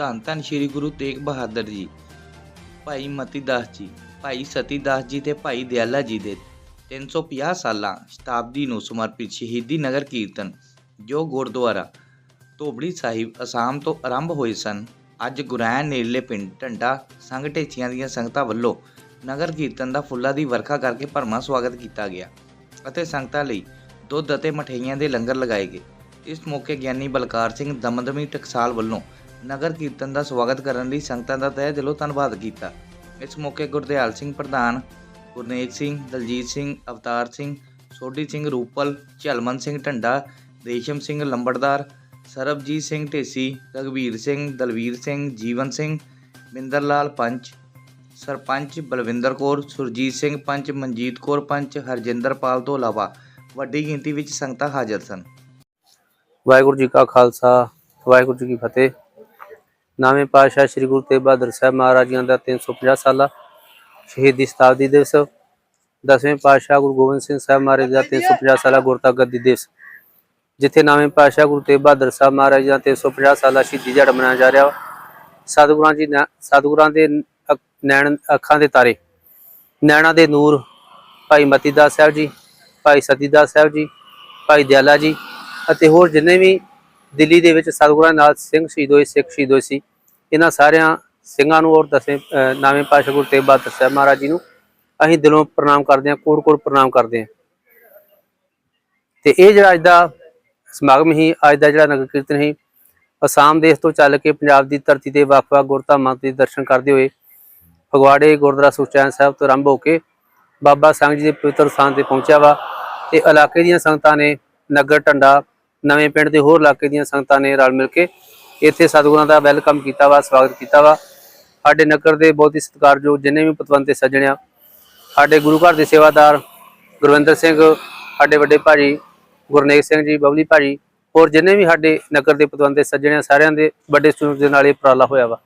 ਧੰਨ ਧੰਨ ਸ੍ਰੀ ਗੁਰੂ ਤੇਗ ਬਹਾਦਰ ਜੀ, ਭਾਈ ਮਤੀ ਦਾਸ ਜੀ, ਭਾਈ ਸਤੀ ਦਾਸ ਜੀ ਤੇ ਭਾਈ ਦਿਆਲਾ ਜੀ ਦੇ 350 ਸਾਲਾਂ ਸ਼ਤਾਬਦੀ ਨੂੰ ਸਮਰਪਿਤ ਸ਼ਹੀਦੀ ਨਗਰ ਕੀਰਤਨ, ਜੋ ਗੁਰਦੁਆਰਾ ਧੋਬੜੀ ਸਾਹਿਬ ਅਸਾਮ ਤੋਂ ਆਰੰਭ ਹੋਏ ਸਨ, ਅੱਜ ਗੁਰੈਣ ਨੇੜਲੇ ਪਿੰਡ ਢੰਡਾ ਸੰਘ ਢੇਚੀਆਂ ਦੀਆਂ ਸੰਗਤਾਂ ਵੱਲੋਂ ਨਗਰ ਕੀਰਤਨ ਦਾ ਫੁੱਲਾਂ ਦੀ ਵਰਖਾ ਕਰਕੇ ਭਰਮਾ ਸਵਾਗਤ ਕੀਤਾ ਗਿਆ ਅਤੇ ਸੰਗਤਾਂ ਲਈ ਦੁੱਧ ਅਤੇ ਮਠਿਆਈਆਂ ਦੇ ਲੰਗਰ ਲਗਾਏ ਗਏ। ਇਸ ਮੌਕੇ ਗਿਆਨੀ ਬਲਕਾਰ ਸਿੰਘ ਦਮਦਮੀ ਟਕਸਾਲ ਵੱਲੋਂ ਨਗਰ ਕੀਰਤਨ ਦਾ ਸਵਾਗਤ ਕਰਨ ਲਈ ਸੰਗਤਾਂ ਦਾ ਤਹਿ ਦਿਲੋਂ ਧੰਨਵਾਦ ਕੀਤਾ। ਇਸ ਮੌਕੇ ਗੁਰਦਿਆਲ ਸਿੰਘ ਪ੍ਰਧਾਨ ਗੁਰਨੇਜ ਸਿੰਘ, ਦਲਜੀਤ ਸਿੰਘ, ਅਵਤਾਰ ਸਿੰਘ, ਸੋਢੀ ਸਿੰਘ ਰੂਪਲ, ਝਲਮਨ ਸਿੰਘ ਢੰਡਾ, ਰੇਸ਼ਮ ਸਿੰਘ ਲੰਬੜਦਾਰ, ਸਰਬਜੀਤ ਸਿੰਘ ਢੇਸੀ ਰਗਵੀਰ ਸਿੰਘ, ਦਲਵੀਰ ਸਿੰਘ, ਜੀਵਨ ਸਿੰਘ ਮਿੰਦਰ ਲਾਲ ਪੰਚ, ਸਰਪੰਚ ਬਲਵਿੰਦਰ ਕੌਰ, ਸੁਰਜੀਤ ਸਿੰਘ ਪੰਚ, ਮਨਜੀਤ ਕੌਰ ਪੰਚ ਹਰਜਿੰਦਰਪਾਲ ਤੋਂ ਇਲਾਵਾ ਵੱਡੀ ਗਿਣਤੀ ਵਿੱਚ ਸੰਗਤਾਂ ਹਾਜ਼ਰ ਸਨ। ਵਾਹਿਗੁਰੂ ਜੀ ਕਾ ਖਾਲਸਾ, ਵਾਹਿਗੁਰੂ ਜੀ ਕੀ ਫਤਿਹ। ਨਾਵੇਂ ਪਾਤਸ਼ਾਹ ਸ੍ਰੀ ਗੁਰੂ ਤੇਗ ਬਹਾਦਰ ਸਾਹਿਬ ਮਹਾਰਾਜ ਜੀ ਦਾ 350 ਸਾਲਾ ਸ਼ਹੀਦੀ ਸ਼ਤਾਬਦੀ ਦਿਵਸ, ਦਸਵੇਂ ਪਾਤਸ਼ਾਹ ਗੁਰੂ ਗੋਬਿੰਦ ਸਿੰਘ ਸਾਹਿਬ ਮਹਾਰਾਜ ਦਾ 350 ਸਾਲਾ ਗੁਰਤਾ ਗੱਦੀ ਦਿਵਸ, ਜਿੱਥੇ ਨਾਵੇਂ ਪਾਤਸ਼ਾਹ ਗੁਰੂ ਤੇਗ ਬਹਾਦਰ ਸਾਹਿਬ ਮਹਾਰਾਜ ਦਾ 350 ਸਾਲਾ ਸ਼ਹੀਦੀ ਦਿਹਾੜਾ ਮਨਾਇਆ ਜਾ ਰਿਹਾ ਵਾ। ਸਤਿਗੁਰਾਂ ਜੀ ਨਾ- ਸਤਿਗੁਰਾਂ ਦੇ ਅੱਖ- ਨੈਣ, ਅੱਖਾਂ ਦੇ ਤਾਰੇ, ਨੈਣਾ ਦੇ ਨੂਰ, ਭਾਈ ਮਤੀ ਦਾਸ ਸਾਹਿਬ ਜੀ, ਭਾਈ ਸਤੀਦਾਸ ਸਾਹਿਬ ਜੀ, ਭਾਈ ਦਿਆਲਾ ਜੀ ਅਤੇ ਹੋਰ ਜਿੰਨੇ ਵੀ ਦਿੱਲੀ ਦੇ ਵਿੱਚ ਸਤਿਗੁਰਾਂ ਨਾਲ ਸਿੰਘ ਸ਼ਹੀਦ ਹੋਏ, ਸਿੱਖ ਸ਼ਹੀਦ ਹੋਏ ਸੀ। ਇਹਨਾਂ ਸਾਰਿਆਂ ਸਿੰਘਾਂ ਨੂੰ ਔਰ ਦਸਵੇਂ ਅਹ, ਨਾਵੇਂ ਪਾਤਸ਼ਾਹ ਗੁਰੂ ਤੇਗ ਬਹਾਦਰ ਸਾਹਿਬ ਮਹਾਰਾਜ ਜੀ ਨੂੰ ਅਸੀਂ ਦਿਲੋਂ ਪ੍ਰਣਾਮ ਕਰਦੇ ਹਾਂ ਕੋਟ ਕੋਟ ਪ੍ਰਣਾਮ ਕਰਦੇ ਹਾਂ। ਤੇ ਇਹ ਜਿਹੜਾ ਅੱਜ ਦਾ ਸਮਾਗਮ ਹੀ ਅੱਜ ਦਾ ਜਿਹੜਾ ਨਗਰ ਕੀਰਤਨ ਸੀ, ਅਸਾਮ ਦੇਸ਼ ਤੋਂ ਚੱਲ ਕੇ ਪੰਜਾਬ ਦੀ ਧਰਤੀ ਤੇ ਵੱਖ-ਵੱਖ ਗੁਰਧਾਮਾਂ ਦੇ ਦਰਸ਼ਨ ਕਰਦੇ ਹੋਏ ਫਗਵਾੜੇ, ਗੁਰਦੁਆਰਾ ਸੁਖਚੈਨ ਸਾਹਿਬ ਤੋਂ ਆਰੰਭ ਹੋ ਕੇ ਬਾਬਾ ਸੰਗ ਜੀ ਦੇ ਪਵਿੱਤਰ ਸਥਾਨ ਤੇ ਪਹੁੰਚਿਆ ਵਾ ਤੇ ਇਲਾਕੇ ਦੀਆਂ ਸੰਗਤਾਂ ਨੇ ਨਗਰ ਟੰਡਾ ਨਵੇਂ ਪਿੰਡ ਦੇ ਹੋਰ ਇਲਾਕੇ ਦੀਆਂ ਸੰਗਤਾਂ ਨੇ ਰਲ ਮਿਲ ਕੇ ਇੱਥੇ ਸਤਿਗੁਰਾਂ ਦਾ ਵੈਲਕਮ ਕੀਤਾ ਵਾ, ਸਵਾਗਤ ਕੀਤਾ ਵਾ। ਸਾਡੇ ਨਗਰ ਦੇ ਬਹੁਤ ਹੀ ਸਤਿਕਾਰਯੋਗ ਜਿੰਨੇ ਵੀ ਪਤਵੰਤੇ ਸੱਜਣਿਆ ਸਾਡੇ ਗੁਰੂ ਘਰ ਦੇ ਸੇਵਾਦਾਰ ਗੁਰਵਿੰਦਰ ਸਿੰਘ, ਸਾਡੇ ਵੱਡੇ ਭਾਜੀ ਗੁਰਨੇਕ ਸਿੰਘ ਜੀ, ਬਬਲੀ ਭਾਜੀ, ਹੋਰ ਜਿੰਨੇ ਵੀ ਸਾਡੇ ਨਗਰ ਦੇ ਪਤਵੰਤੇ ਸੱਜਣਿਆ ਸਾਰਿਆਂ ਦੇ ਵੱਡੇ ਸਹਿਯੋਗ ਦੇ ਨਾਲ ਇਹ ਉਪਰਾਲਾ ਹੋਇਆ ਵਾ।